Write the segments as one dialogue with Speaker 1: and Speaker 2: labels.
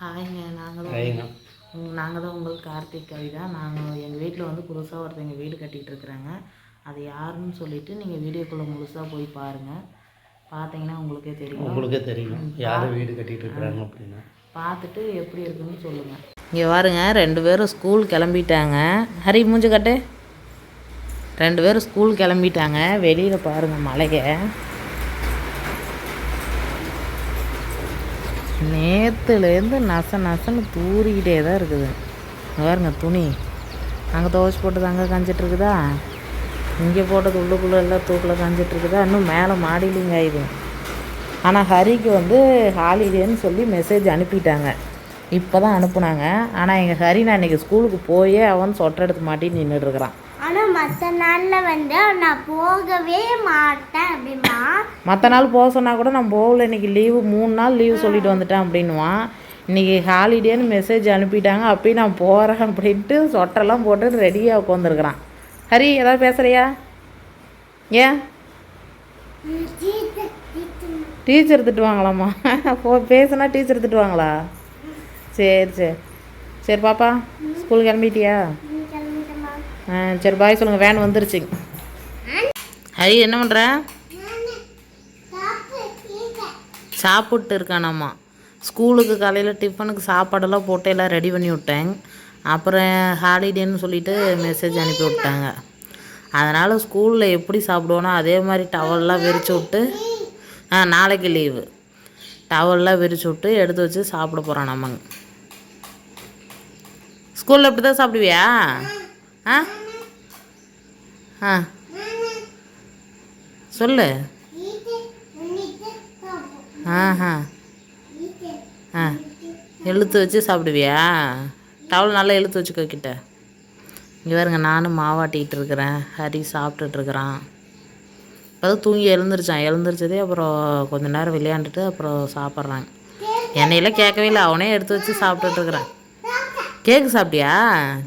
Speaker 1: ஹாய்ங்க நாங்கள் தான் நாங்கள் தான் உங்கள் கார்த்திக் கவிதா. நாங்கள் எங்கள் வீட்டில் வந்து புதுசாக ஒருத்தங்க வீடு கட்டிகிட்டு இருக்கிறாங்க. அது யாருன்னு சொல்லிட்டு நீங்கள் வீடியோக்குள்ளே முழுசாக போய் பாருங்கள் பார்த்தீங்கன்னா உங்களுக்கே தெரியும்.
Speaker 2: உங்களுக்கே தெரியும். யார் வீடு கட்டிட்டு இருக்கிறாங்க அப்படின்னு.
Speaker 1: பார்த்துட்டு எப்படி இருக்குன்னு சொல்லுங்கள் இங்கே பாருங்க ரெண்டு பேரும் ஸ்கூல் கிளம்பிட்டாங்க. ஹரி மூஞ்ச கட்டு. ரெண்டு பேரும் ஸ்கூல் கிளம்பிட்டாங்க. வெளியில் பாருங்கள் மலையை. நேற்றுலேருந்து நச நசன்னு தூரிக்கிட்டே தான் இருக்குது. பாருங்க துணி. அங்கே துவச்சி போட்டது அங்கே காஞ்சிட்ருக்குதா? இங்கே போட்டது உள்ளுக்குள்ளே எல்லாம் தூக்கில் காஞ்சிட்ருக்குதா? இன்னும் மேலே மாடிலிங்க ஆயிடும் ஆனால் ஹரிக்கு வந்து ஹாலிடேன்னு சொல்லி மெசேஜ் அனுப்பிட்டாங்க. இப்போ தான் அனுப்புனாங்க. ஆனால் எங்கள் ஹரி நான் இன்றைக்கி ஸ்கூலுக்கு போயே அவன் சொட்டை எடுத்து மாட்டி நின்றுட்டுருக்குறான்
Speaker 3: மற்ற நாளில் வந்து நான் போகவே மாட்டேன் அப்படிமா
Speaker 1: மற்ற நாள் போக சொன்னால் கூட நான் போகல. இன்றைக்கி லீவு மூணு நாள் லீவு சொல்லிட்டு வந்துட்டேன் அப்படின்னுவான். இன்றைக்கி ஹாலிடேன்னு மெசேஜ் அனுப்பிட்டாங்க. அப்பயும் நான் போகிறேன் அப்படின்ட்டு சொட்டெல்லாம் போட்டு ரெடியாக உட்காந்துருக்குறான் ஹரி ஏதாவது பேசுகிறியா ஏன்? டீச்சர் திட்டுவாங்களாம்மா. போ பேசுனா டீச்சர் திட்டுவாங்களா? சரி சரி. சரி பாப்பா ஸ்கூல் கிளம்பிட்டியா? சரி பாய் சொல்லுங்கள் வேன் வந்துருச்சுங்க ஹரி என்ன பண்ணுற சாப்பிட்டு இருக்கானாம்மா ஸ்கூலுக்கு காலையில் டிஃபனுக்கு சாப்பாடெல்லாம் போட்டு எல்லாம் ரெடி பண்ணி விட்டேங்க அப்புறம் ஹாலிடேன்னு சொல்லிட்டு மெசேஜ் அனுப்பி விட்டாங்க. அதனால் ஸ்கூலில் எப்படி சாப்பிடுவோனோ அதே மாதிரி டவல்லாம் விரிச்சு விட்டு ஆ நாளைக்கு லீவு டவல்லாம் விரிச்சு விட்டு எடுத்து வச்சு சாப்பிட போகிறான் நம்மங்க ஸ்கூலில் இப்படி தான் சாப்பிடுவியா? ஆ? ஆ. சொல்லு. ஆஹா. ஆ. இழுத்து வச்சு சாப்பிடுவியா? டவல் நல்லா இழுத்து வச்சுக்கோ கிட்ட. இங்கே பாருங்க நானும் மாவாட்டிக்கிட்டு இருக்கிறேன். ஹரி சாப்பிட்டுட்டு இருக்கிறான். இப்போ தூங்கி எழுந்திரிச்சான். எழுந்திரிச்சதே அப்புறம் கொஞ்ச நேரம் விளையாண்டுட்டு அப்புறம் சாப்பிட்றாங்க. என்னையெல்லாம் கேட்கவே இல்லை. அவனே எடுத்து வச்சு சாப்பிட்டுட்ருக்குறான் கேக்கு சாப்பிட்டியா?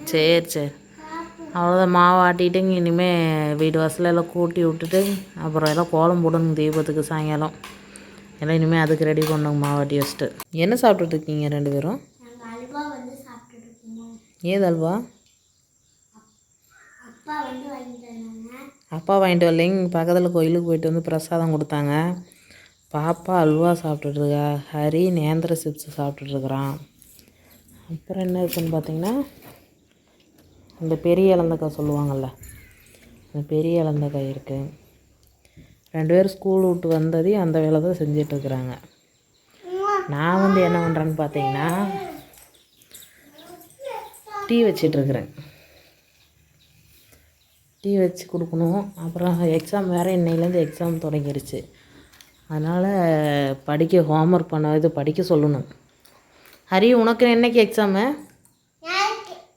Speaker 1: சரி சரி. அவ்வளோதான் மாவு ஆட்டிட்டு இனிமேல் வீடு வாசல்ல எல்லாம் கூட்டி விட்டுட்டு அப்புறம் எல்லாம் கோலம் போடணும் தீபத்துக்கு சாயங்காலம். எல்லாம் இனிமேல் அதுக்கு ரெடி பண்ணுங்க மாவாட்டி வச்சுட்டு. என்ன சாப்பிட்டுட்டு இருக்கீங்க ரெண்டு பேரும்? ஏது அல்வா?
Speaker 3: அப்பா வாங்கிட்டு
Speaker 1: வரலைங்க. பக்கத்தில் கோயிலுக்கு போயிட்டு வந்து பிரசாதம் கொடுத்தாங்க. பாப்பா அல்வா சாப்பிட்டுட்ருக்கா ஹரி நேந்திர சிப்ஸ் சாப்பிட்டுட்ருக்குறான் அப்புறம் என்ன இருக்குன்னு பார்த்தீங்கன்னா இந்த பெரிய இலந்தக்காய் சொல்லுவாங்கள்ல அந்த பெரிய இலந்தக்காய் இருக்குது ரெண்டு பேரும் ஸ்கூல் விட்டு வந்ததையும் அந்த வேலை தான் செஞ்சிட்ருக்குறாங்க. நான் வந்து என்ன பண்ணுறேன்னு பார்த்தீங்கன்னா டீ வச்சிட்ருக்குறேன். டீ வச்சு கொடுக்கணும். அப்புறம் எக்ஸாம் வேறு இன்னையிலேருந்து எக்ஸாம் தொடங்கிருச்சு. அதனால் படிக்க ஹோம்ஒர்க் பண்ண இது படிக்க சொல்லணும். ஹரி உனக்கு என்னைக்கு எக்ஸாமு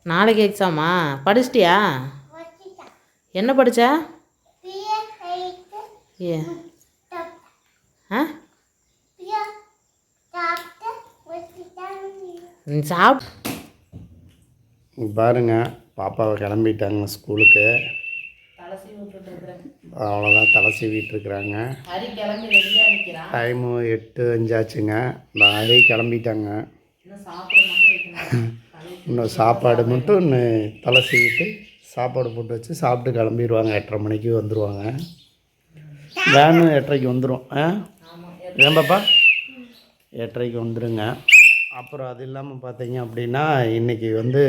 Speaker 1: நாளைக்கு எக்ஸாமா படிச்சிட்டியா? என்ன
Speaker 3: கைக்கு
Speaker 1: ஏ. ஆ? சாப்
Speaker 2: பாருங்க பாப்பாவை கிளம்பிட்டாங்க ஸ்கூலுக்கு. அவ்வளோதான் தலை சீவிட்டு இருக்கிறாங்க.
Speaker 1: ஹரி கிளம்பி ரெடியாக நிற்கிறான்
Speaker 2: டைமு எட்டு அஞ்சாச்சுங்க. நான் அதே கிளம்பிட்டாங்க
Speaker 1: இன்னும் சாப்பிட மட்டும் வைக்கணும்
Speaker 2: இன்னும் சாப்பாடு மட்டும் இன்னும் தலை சீவிட்டு சாப்பாடு போட்டு வச்சு சாப்பிட்டு கிளம்பிடுவாங்க எட்டரை மணிக்கு வந்துடுவாங்க வேனும் எட்டரைக்கு வந்துடும் ஆ? ஏன்பாப்பா எட்டரைக்கு வந்துடுங்க அப்புறம் அது இல்லாமல் பார்த்தீங்க அப்படின்னா இன்றைக்கி வந்து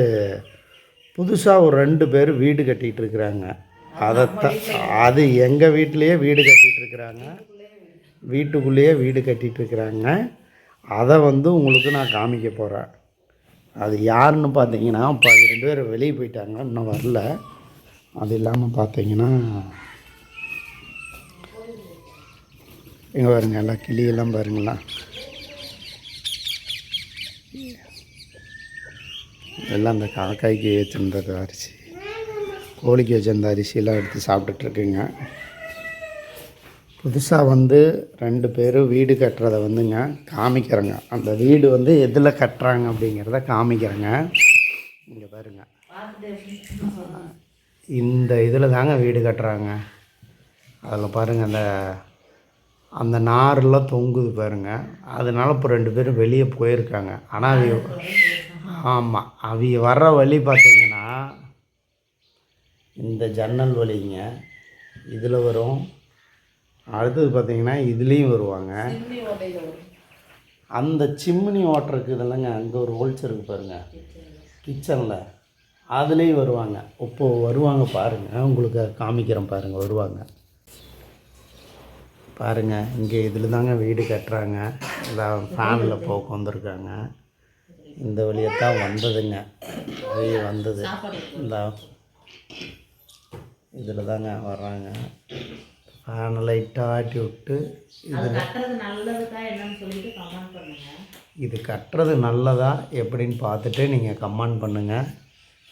Speaker 2: புதுசாக ஒரு ரெண்டு பேர் வீடு கட்டிகிட்டு இருக்கிறாங்க. அதைத்தான் அது எங்கள் வீட்டிலையே வீடு கட்டிகிட்டு இருக்கிறாங்க. வீட்டுக்குள்ளேயே வீடு கட்டிகிட்டு இருக்கிறாங்க. அதை வந்து உங்களுக்கு நான் காமிக்க போகிறேன் அது யாருன்னு பார்த்தீங்கன்னா இப்போ அது ரெண்டு பேரும் வெளியே போயிட்டாங்க இன்னும் வரல. அது இல்லாமல் பார்த்தீங்கன்னா இங்கே பாருங்க எல்லாம் கிளியெல்லாம் பாருங்களா? எல்லாம் அந்த காக்காய்க்கு வச்சுருந்தது அரிசி. கோழிக்கு வச்சிருந்த அரிசியெல்லாம் எடுத்து சாப்பிட்டுட்ருக்குங்க புதுசாக வந்து ரெண்டு பேரும் வீடு கட்டுறதை வந்துங்க காமிக்கிறேங்க. அந்த வீடு வந்து எதில் கட்டுறாங்க அப்படிங்கிறத காமிக்கிறேங்க. இங்கே பாருங்க. இந்த இதில் தாங்க வீடு கட்டுறாங்க. அதில் பாருங்கள் அந்த அந்த நாரெல்லாம் தொங்குது பாருங்க. அதனால இப்போ ரெண்டு பேரும் வெளியே போயிருக்காங்க. ஆனால் அவ ஆமாம் அவங்க வர்ற வழி பார்த்தீங்கன்னா இந்த ஜன்னல் வழிங்க இதில் வரும் அடுத்தது பார்த்தீங்கன்னா இதுலேயும் வருவாங்க. அந்த சிம்னி ஓட்டுறதுக்கு இதெல்லாங்க அங்கே ஒரு ஹோல்ஸ் இருக்கு பாருங்கள் கிச்சனில். அதுலேயும் வருவாங்க. இப்போ வருவாங்க பாருங்கள் உங்களுக்கு காமிக்கிறேன் பாருங்கள் வருவாங்க. பாருங்கள் இங்கே இதில் தாங்க வீடு கட்டுறாங்க. இந்த ஃபேனில் போக வந்திருக்காங்க. இந்த வழியத்தான் வந்ததுங்க. வெளியே வந்தது. இந்த. இதில் தாங்க வர்றாங்க. ஃபேனை லைட்டாக ஆட்டி விட்டு
Speaker 1: அது கட்டுறது நல்லதுக்கா என்னன்னு சொல்லிட்டு கமெண்ட் பண்ணுங்க.
Speaker 2: இது கட்டுறது நல்லதா எப்படின்னு பார்த்துட்டு நீங்கள் கமெண்ட் பண்ணுங்கள்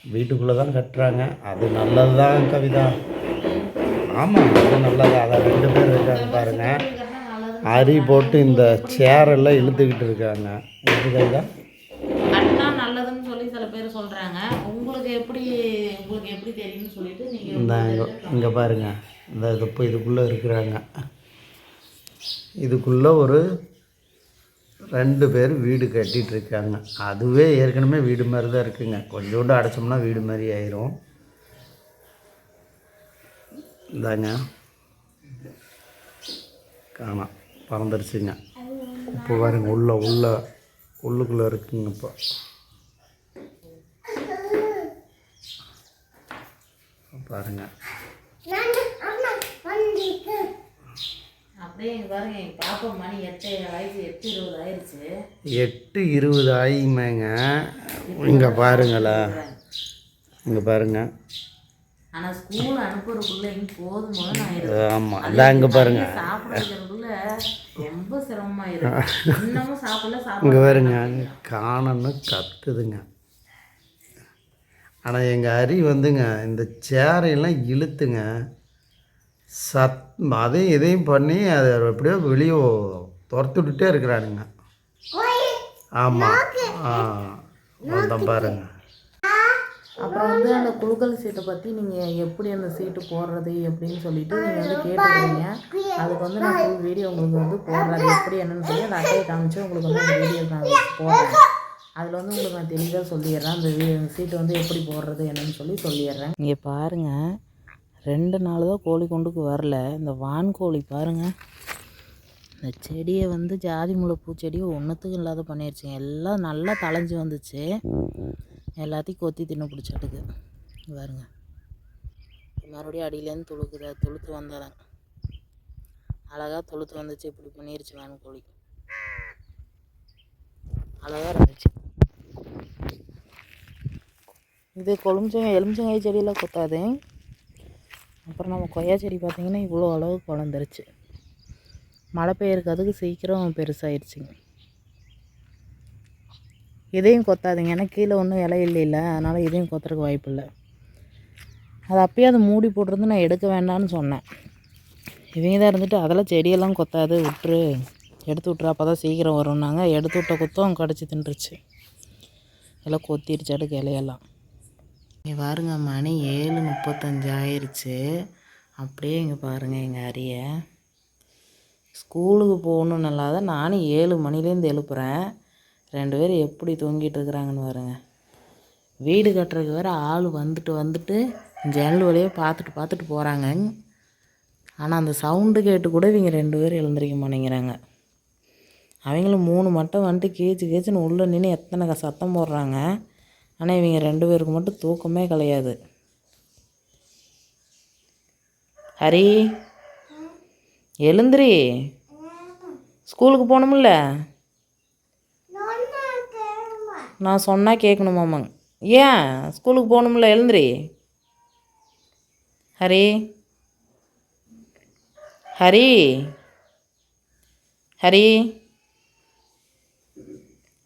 Speaker 2: வீட்டுக்குள்ளே தான் கட்டுறாங்க. அது நல்லது தான் கவிதா. ஆமாம் அது நல்லதா. அதை ரெண்டு பேர் இருக்காங்க பாருங்கள் அரி போட்டு இந்த சேரெல்லாம் இழுத்துக்கிட்டு இருக்காங்க. எப்படி கவிதா
Speaker 1: கட்டினா நல்லதுன்னு சொல்லி சில பேர் சொல்றாங்க. உங்களுக்கு எப்படி உங்களுக்கு எப்படி தெரியும்னு சொல்லிட்டு நீங்க
Speaker 2: இந்த இங்கே இங்கே பாருங்க. இந்த இது இப்போ இதுக்குள்ளே இருக்கிறாங்க. இதுக்குள்ளே ஒரு ரெண்டு பேர் வீடு கட்டிகிட்ருக்காங்க இருக்காங்க. அதுவே ஏற்கனவே வீடு மாதிரி தான் இருக்குங்க. கொஞ்சோண்டு அடைச்சோம்னா வீடு மாதிரி ஆயிரும். இந்தாங்க. காணாம் பறந்துருச்சுங்க. இப்போ பாருங்க உள்ள உள்ள உள்ளுக்குள்ளே இருக்குங்க இப்போ. பாருங்கள்
Speaker 1: அப்படியே இங்க பாருங்க எங்க பாப்பா மணி எட்டு இருபது
Speaker 2: ஆகிமேங்க இங்கே பாருங்களேன் இங்கே பாருங்க. ஆமாம் அதான் இங்கே பாருங்க. இங்கே பாருங்க. காணன்னு கத்துதுங்க. ஆனால் எங்கள் அரி வந்துங்க இந்த சேரையெல்லாம் இழுத்துங்க. சத் அதையும் இதையும் பண்ணி அதை எப்படியோ வெளியே துரத்து விட்டுட்டே இருக்கிறானுங்க. ஆமாம் ஆ வந்தோம் பாருங்க.
Speaker 1: அப்புறம் வந்து அந்த குழுக்கள் சீட்டை பற்றி நீங்கள் எப்படி அந்த சீட்டு போடுறது எப்படின்னு சொல்லிட்டு நீங்கள் வந்து கேட்டுக்கிறீங்க. அதுக்கு வந்து நான் ஃபுல் வீடியோ உங்களுக்கு வந்து போடுறேன். அது எப்படி என்னன்னு சொல்லி அந்த அட்டையை காமிச்சு உங்களுக்கு வந்து அந்த வீடியோ நான் போடுறேன். அதில் வந்து உங்களுக்கு நான் தெளிவாக சொல்லிடுறேன். அந்த வீ- சீட்டு வந்து எப்படி போடுறது என்னன்னு சொல்லி சொல்லிடுறேன். இங்கே பாருங்கள் ரெண்டு நாள் தான் கோழி கொண்டுக்கு வரல. இந்த வான்கோழி பாருங்கள் இந்த செடியை வந்து ஜாதி முல்லை பூச்செடியை ஒன்றுத்துக்கும் இல்லாத பண்ணிடுச்சுங்க எல்லாம் நல்லா தளைஞ்சு வந்துச்சு. எல்லாத்தையும் கொத்தி தின்னு பிடிச்சாட்டுக்கு. பாருங்க. மறுபடியும் அடியிலேருந்து துளுக்குது. துளுத்து வந்தாதான் அழகாக துளுத்து வந்துச்சு. இப்படி பண்ணிருச்சு வான்கோழி கோழி. அழகாக இருந்துச்சு. இது கொழுமிச்சங்க எலுமிச்சங்காய் செடியெல்லாம் கொத்தாது. அப்புறம் நம்ம கொய்யா செடி பார்த்திங்கன்னா இவ்வளோ அளவுக்கு வளர்ந்துருச்சு. மழை பெய்யறதுக்கு சீக்கிரம் பெருசாகிடுச்சிங்க இதையும் கொத்தாதுங்க. ஏன்னா கீழே ஒன்றும் இலை இல்லைல்ல அதனால் இதையும் கொத்துறதுக்கு வாய்ப்பு இல்லை. அது அப்பயே அதை மூடி போட்டிருந்து நான் எடுக்க வேண்டாம்னு சொன்னேன். இவங்க தான் இருந்துட்டு அதெல்லாம் செடியெல்லாம் கொத்தாது. விட்டுரு. எடுத்து விட்ரு அப்போ தான் சீக்கிரம் வரும்னாங்க. எடுத்து விட்ட குத்தம் கடிச்சு தின்றுச்சு. எல்லாம் கொத்திடுச்சாடுக்கு இலையெல்லாம். இங்கே பாருங்க மணி ஏழு முப்பத்தஞ்சு ஆயிடுச்சு அப்படியே இங்கே பாருங்கள் எங்கள் அரிய. ஸ்கூலுக்கு போகணுன்னு இல்லாத நானும் ஏழு மணிலேருந்து எழுப்புறேன். ரெண்டு பேரும் எப்படி தூங்கிட்டு இருக்கிறாங்கன்னு பாருங்க. வீடு கட்டுறதுக்கு வேறு ஆள் வந்துட்டு வந்துட்டு ஜன்னல் வழியாக பார்த்துட்டு பார்த்துட்டு போகிறாங்க ஆனால் அந்த சவுண்டு கேட்டு கூட இவங்க ரெண்டு பேரும் எழுந்திரிக்க மாட்டேங்கிறாங்க. அவங்களும் மூணு மட்டும் வந்துட்டு கேச்சு கேச்சுன்னு உள்ளே நின்று எத்தனை சத்தம் போடுறாங்க. ஆனால் இவங்க ரெண்டு பேருக்கு மட்டும் தூக்கமே கிடையாது. ஹரி எழுந்திரி. ஸ்கூலுக்கு போகணுமில்ல? நான் சொன்னால் கேட்கணுமாமாங்க ஏன்? ஸ்கூலுக்கு போகணுமில்ல எழுந்திரி. ஹரி ஹரி ஹரி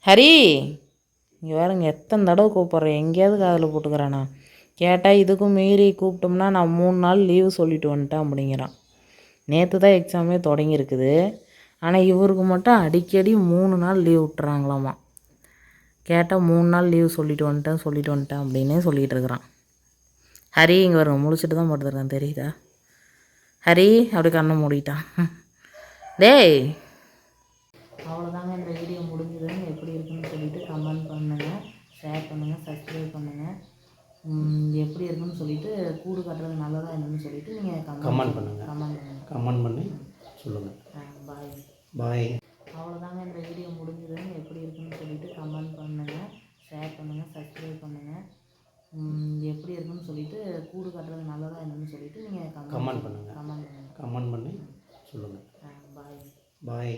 Speaker 1: ஹரி. இங்கே வேறுங்க எத்தனை தடவை கூப்பிட்றேன்? எங்கேயாவது காதில் போட்டுக்கிறானா? கேட்டால் இதுக்கும் மீறி கூப்பிட்டோம்னா நான் மூணு நாள் லீவு சொல்லிட்டு வந்துட்டேன் அப்படிங்கிறான். நேற்று தான் எக்ஸாமே தொடங்கியிருக்குது. ஆனால் இவருக்கு மட்டும் அடிக்கடி மூணு நாள் லீவ் விட்டுறாங்களாமா? கேட்டால் மூணு நாள் லீவ் சொல்லிட்டு வந்துட்டேன் சொல்லிட்டு வந்துட்டேன் அப்படின்னே சொல்லிகிட்டு இருக்கிறான். ஹரி இங்கே வருங்க முழிச்சிட்டு தான் படுத்துருக்கான் தெரியுதா? ஹரி அப்படி கண்ணை மூடிட்டான். டேய்! அவ்வளோதாங்க இந்த வீடியோ முடிஞ்சதுன்னு எப்படி இருக்குன்னு சொல்லிட்டு கமெண்ட் பண்ணுங்கள் ஷேர் பண்ணுங்கள் சப்ஸ்கிரைப் பண்ணுங்கள் எப்படி இருக்குன்னு சொல்லிட்டு கூடு கட்டுறது நல்லதா என்னன்னு சொல்லிட்டு நீங்கள்
Speaker 2: கமெண்ட் பண்ணுங்கள்
Speaker 1: கமெண்ட் பண்ணுங்கள்
Speaker 2: கமெண்ட் பண்ணி சொல்லுங்கள்
Speaker 1: பாய்
Speaker 2: பாய்
Speaker 1: அவ்வளோதாங்க இந்த வீடியோ முடிஞ்சதுன்னு எப்படி இருக்குன்னு சொல்லிட்டு கமெண்ட் பண்ணுங்கள் ஷேர் பண்ணுங்கள் சப்ஸ்கிரைப் பண்ணுங்கள் எப்படி இருக்குன்னு சொல்லிட்டு கூடு கட்டுறது நல்லதா என்னன்னு சொல்லிட்டு நீங்கள்
Speaker 2: கமெண்ட் பண்ணுங்கள்
Speaker 1: கமெண்ட் பண்ணுங்கள்
Speaker 2: கமெண்ட் பண்ணி சொல்லுங்கள்
Speaker 1: பாய்
Speaker 2: பாய்